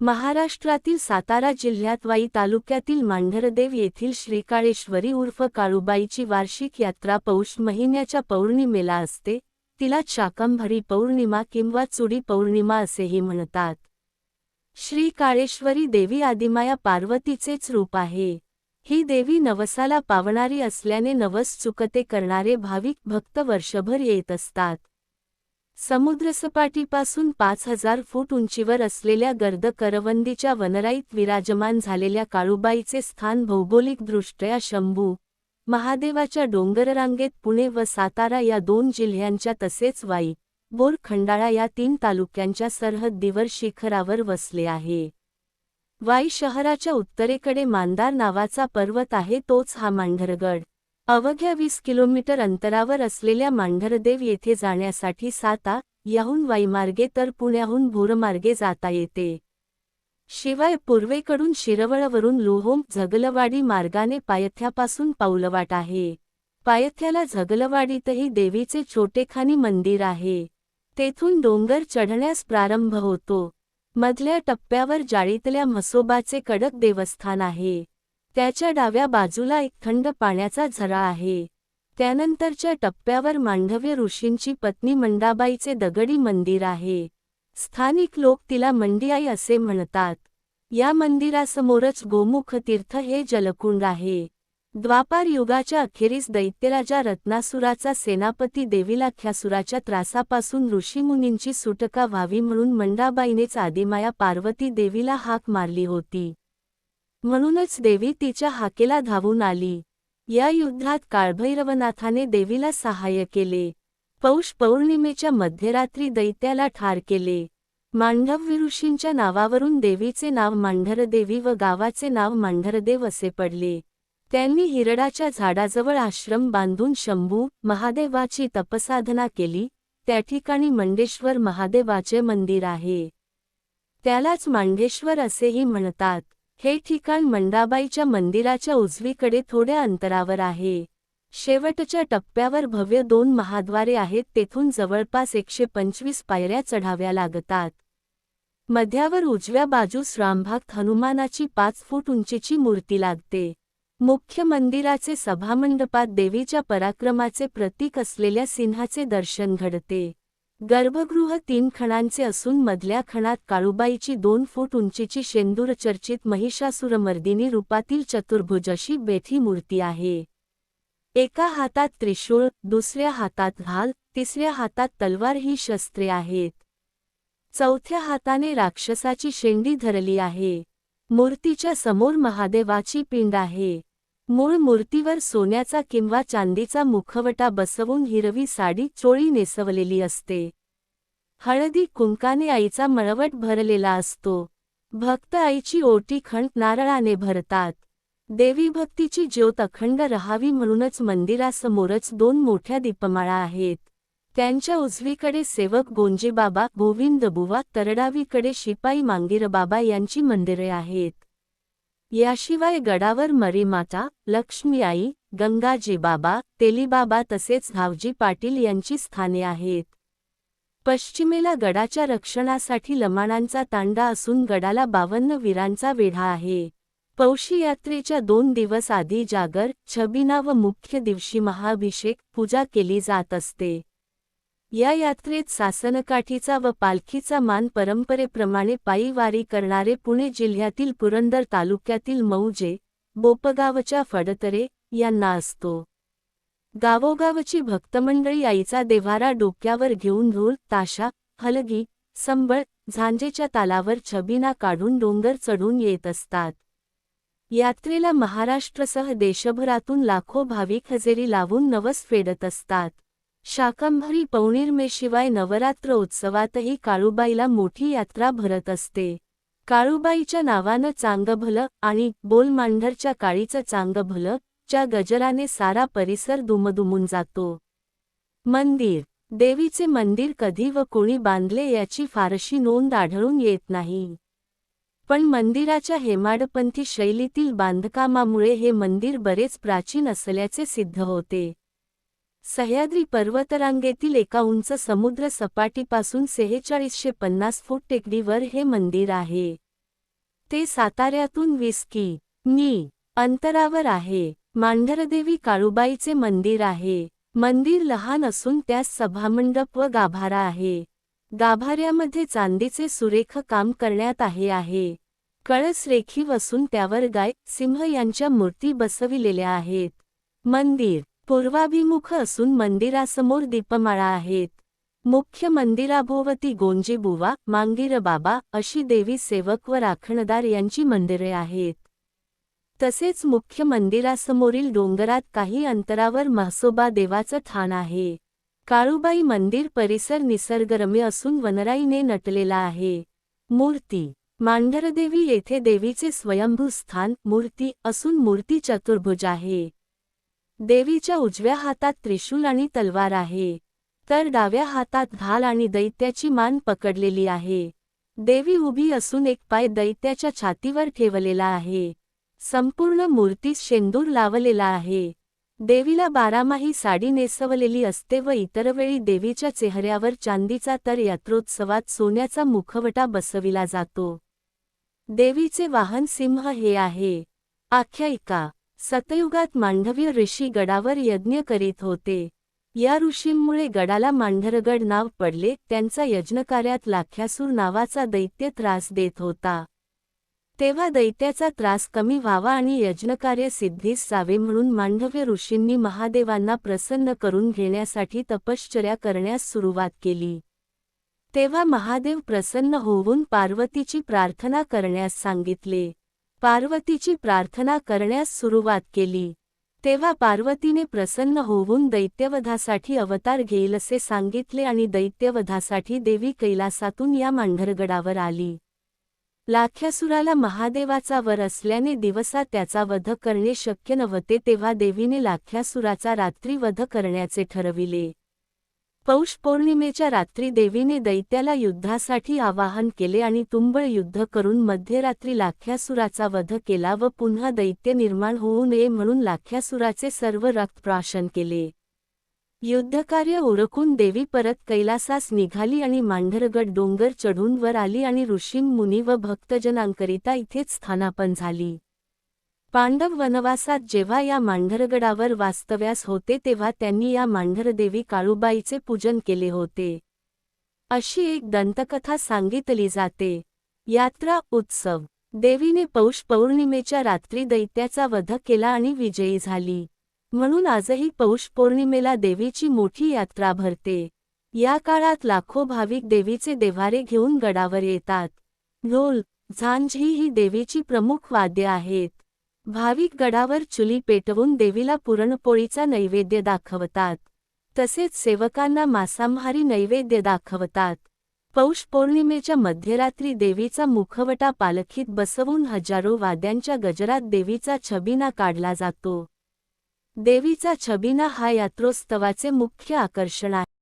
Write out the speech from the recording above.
महाराष्ट्रातील सातारा जिल्ह्यात वाई तालुक्यातील मांढरदेव येथील श्रीकाळेश्वरी उर्फ काळूबाईची वार्षिक यात्रा पौष महिन्याच्या पौर्णिमेला असते. तिला शाकंभरी पौर्णिमा किंवा चुडी पौर्णिमा असेही म्हणतात. श्री काळेश्वरी देवी आदिमाया पार्वतीचेच रूप आहे. ही देवी नवसाला पावणारी असल्याने नवस चुकते करणारे भाविक भक्त वर्षभर येत असतात. समुद्रसपाटीपासून पाच हजार फूट उंचीवर असलेल्या गर्द करवंदीच्या वनराईत विराजमान झालेल्या काळुबाईचे स्थान भौगोलिकदृष्ट्या शंभू महादेवाच्या डोंगररांगेत पुणे व सातारा या दोन जिल्ह्यांच्या तसेच वाई बोर खंडाळा या तीन तालुक्यांच्या सरहद्दीवर शिखरावर वसले आहे. वाई शहराच्या उत्तरेकडे मांदार नावाचा पर्वत आहे तोच हा मांढरगड. अवघ्या वीस किलोमीटर अंतरावर असलेल्या मांढरदेव येथे जाण्यासाठी साता याहून वाईमार्गे तर पुण्याहून भोरमार्गे जाता येते. शिवाय पूर्वेकडून शिरवळवरून लोहोम झगलवाडी मार्गाने पायथ्यापासून पाऊलवाट आहे. पायथ्याला झगलवाडीतही देवीचे छोटेखानी मंदिर आहे. तेथून डोंगर चढण्यास प्रारंभ होतो. मधल्या टप्प्यावर जाळीतल्या म्हसोबाचे कडक देवस्थान आहे. त्याच्या डाव्या बाजूला एक थंड पाण्याचा झरा आहे. त्यानंतरच्या टप्प्यावर मांडव्य ऋषींची पत्नी मंडाबाईचे दगडी मंदिर आहे. स्थानिक लोक तिला मंडियाई असे म्हणतात. या मंदिरासमोरच गोमुख तीर्थ हे जलकुंड आहे. द्वापार युगाच्या अखेरीस दैत्यराजा रत्नासुराचा सेनापती देवीलाख्यासुराच्या त्रासापासून ऋषीमुनींची सुटका व्हावी म्हणून मंडाबाईनेच आदिमाया पार्वती देवीला हाक मारली होती. म्हणूनच देवी तिच्या हाकेला धावून आली. या युद्धात काळभैरवनाथाने देवीला सहाय्य केले. पौष पौर्णिमेच्या मध्यरात्री दैत्याला ठार केले. मांढव ऋषींच्या नावावरून देवीचे नाव मांढरदेवी व गावाचे नाव मांढरदेव असे पडले. त्यांनी हिरडाच्या झाडाजवळ आश्रम बांधून शंभू महादेवाची तपसाधना केली. त्या ठिकाणी मंडेश्वर महादेवाचे मंदिर आहे. त्यालाच मांडेश्वर असेही म्हणतात. हे ठिकाण मंडाबाईच्या मंदिराच्या उजवीकडे थोड्या अंतरावर आहे. शेवटच्या टप्प्यावर भव्य दोन महाद्वारे आहेत तेथून जवळपास एकशे पंचवीस पायऱ्या चढाव्या लागतात. मध्यावर उजव्या बाजूस रामभाग हनुमानाची पाच फूट उंचीची मूर्ती लागते. मुख्य मंदिराचे सभामंडपात देवीच्या पराक्रमाचे प्रतीक असलेल्या सिंहाचे दर्शन घडते. गर्भगृह तीन खणांचे असून मधल्या खणात काळूबाईची दोन फूट उंचीची शेंदूरचर्चित महिषासुरमर्दिनी रूपातील चतुर्भुज अशी बेठी मूर्ती आहे. एका हातात त्रिशूळ दुसऱ्या हातात घाल तिसऱ्या हातात तलवार ही शस्त्रे आहेत. चौथ्या हाताने राक्षसाची शेंडी धरली आहे. मूर्तीच्या समोर महादेवाची पिंड आहे. मूळ मूर्तीवर सोन्याचा किंवा चांदीचा मुखवटा बसवून हिरवी साडी चोळी नेसवलेली असते. हळदी कुंकाने आईचा मळवट भरलेला असतो. भक्त आईची ओटी खंड नारळाने भरतात. देवी भक्तीची ज्योत अखंड रहावी म्हणूनच मंदिरासमोरच दोन मोठ्या दीपमाळा आहेत. त्यांच्या उजवीकडे सेवक गोंजेबाबा गोविंदबुवा तरडावीकडे शिपाई मांगीरबाबा यांची मंदिरे आहेत. याशिवाय गडावर मरीमाता लक्ष्मी आई गंगाजीबाबा तेलीबाबा तसेच धावजी पाटील यांची स्थाने आहेत. पश्चिमेला गडाच्या रक्षणासाठी लमाणांचा तांडा असून गडाला बावन्न वीरांचा वेढा आहे. पौशी यात्रेच्या दोन दिवस आधी जागर छबिना व मुख्य दिवशी महाभिषेक पूजा केली जात असते. या यात्रेत सासनकाठीचा व पालखीचा मान परंपरेप्रमाणे पायी वारी करणारे पुणे जिल्ह्यातील पुरंदर तालुक्यातील मौजे बोपगावच्या फडतरे यांना असतो. गावोगावची भक्तमंडळी आईचा देव्हारा डोक्यावर घेऊन ढोल ताशा हलगी संबळ झांजेच्या तालावर छबिना काढून डोंगर चढून येत असतात. यात्रेला महाराष्ट्रसह देशभरातून लाखो भाविक हजेरी लावून नवस फेडत असतात. शाकंभरी पौर्णिमेशिवाय नवरात्र उत्सवातही काळूबाईला मोठी यात्रा भरत असते. काळूबाईच्या नावानं चांगभलं आणि बोलमांढरच्या काळीचं चांगभलं च्या गजराने सारा परिसर दुमदुमून जातो. मंदिर. देवीचे मंदिर कधी व कोणी बांधले याची फारशी नोंद आढळून येत नाही. पण मंदिराच्या हेमाडपंथी शैलीतील बांधकामामुळे हे मंदिर बरेच प्राचीन असल्याचे सिद्ध होते. सह्याद्री पर्वतरांगेतील एका उंच समुद्र सपाटीपासून सेहेचाळीसशे पन्नास फूट टेकडीवर हे मंदिर आहे. ते साताऱ्यातून वीस की. मी. अंतरावर आहे. मांढरदेवी काळुबाईचे मंदिर आहे. मंदिर लहान असून त्यास सभामंडप व गाभारा आहे. गाभाऱ्यामध्ये चांदीचे सुरेख काम करण्यात आहे आहे. कळस रेखीव असून त्यावर गाय सिंह यांच्या मूर्ती बसविलेल्या आहेत. मंदिर. पूर्वाभिमुख असून मंदिरासमोर दीपमाळा आहेत. मुख्य मंदिराभोवती गोंजीबुवा मांगीरबाबा अशी देवी सेवक व राखणदार यांची मंदिरे आहेत. तसेच मुख्य मंदिरासमोरील डोंगरात काही अंतरावर म्हसोबा देवाचं ठाण आहे. काळुबाई मंदिर परिसर निसर्गरम्य असून वनराईने नटलेला आहे. मूर्ती. मांढरदेवी येथे देवीचे स्वयंभू स्थान मूर्ती असून मूर्ती चतुर्भुज आहे. देवीच्या उजव्या हातात त्रिशूल आणि तलवार आहे. तर डाव्या हातात ढाल आणि दैत्याची मान पकडलेली आहे. देवी उभी असून एक पाय दैत्याच्या छातीवर ठेवलेला आहे. संपूर्ण मूर्तीस शेंदूर लावलेला आहे. देवीला बारामाही साडी नेसवलेली असते व इतर वेळी देवीच्या चेहऱ्यावर चांदीचा तर यात्रोत्सवात सोन्याचा मुखवटा बसविला जातो. देवीचे वाहन सिंह हे आहे. आख्यायिका सतयुगात मांडव्य ऋषी गडावर यज्ञ करीत होते. या ऋषींमुळे गडाला मांढरगड नाव पडले त्यांचा यज्ञकार्यात लाख्यासूर नावाचा दैत्य त्रास देत होता. तेव्हा दैत्याचा त्रास कमी व्हावा आणि यज्ञकार्य सिद्धीस जावे म्हणून मांडव्य ऋषींनी महादेवांना प्रसन्न करून घेण्यासाठी तपश्चर्या करण्यास सुरुवात केली. तेव्हा महादेव प्रसन्न होऊन पार्वतीची प्रार्थना करण्यास सांगितले. पार्वतीची प्रार्थना करण्यास सुरुवात केली. तेव्हा पार्वतीने प्रसन्न होऊन दैत्यवधासाठी अवतार घेईल असे सांगितले आणि दैत्यवधासाठी देवी कैलासातून या मांढरगडावर आली. लाख्यासुराला महादेवाचा वर असल्याने दिवसा त्याचा वध करणे शक्य नव्हते तेव्हा देवीने लाख्यासुराचा रात्री वध करण्याचे ठरविले. पौष पौर्णिमेच्या रात्री देवीने दैत्याला युद्धासाठी आवाहन केले आणि तुंबळ युद्ध करून मध्यरात्री लाख्यासुराचा वध केला व पुन्हा दैत्य निर्माण होऊ नये म्हणून लाख्यासुराचे सर्व रक्तप्राशन केले. युद्धकार्य ओळखून देवी परत कैलासास निघाली आणि मांढरगड डोंगर चढून वर आली आणि ऋषींमुनी व भक्तजनांकरिता इथेच स्थानापन झाली. पांडव वनवासात जेव्हा या मांढरगडावर वास्तव्यास होते तेव्हा त्यांनी या मांढरदेवी काळूबाईचे पूजन केले होते. अशी एक दंतकथा सांगितली जाते. यात्रा उत्सव. देवीने पौष पौर्णिमेच्या रात्री दैत्याचा वध केला आणि विजयी झाली. म्हणून आजही पौष पौर्णिमेला देवीची मोठी यात्रा भरते. या काळात लाखो भाविक देवीचे देव्हारे घेऊन गडावर येतात. ढोल झांझी ही ही देवीची प्रमुख वाद्य आहेत. भाविक गडावर चुली पेटवून देवीला पुरणपोळीचा नैवेद्य दाखवतात. तसेच सेवकांना मांसाहारी नैवेद्य दाखवतात. पौष पौर्णिमेच्या मध्यरात्री देवीचा मुखवटा पालखीत बसवून हजारो वाद्यांच्या गजरात देवीचा छबिना काढला जातो. देवीचा छबिना हा यात्रोत्सवाचे मुख्य आकर्षण आहे.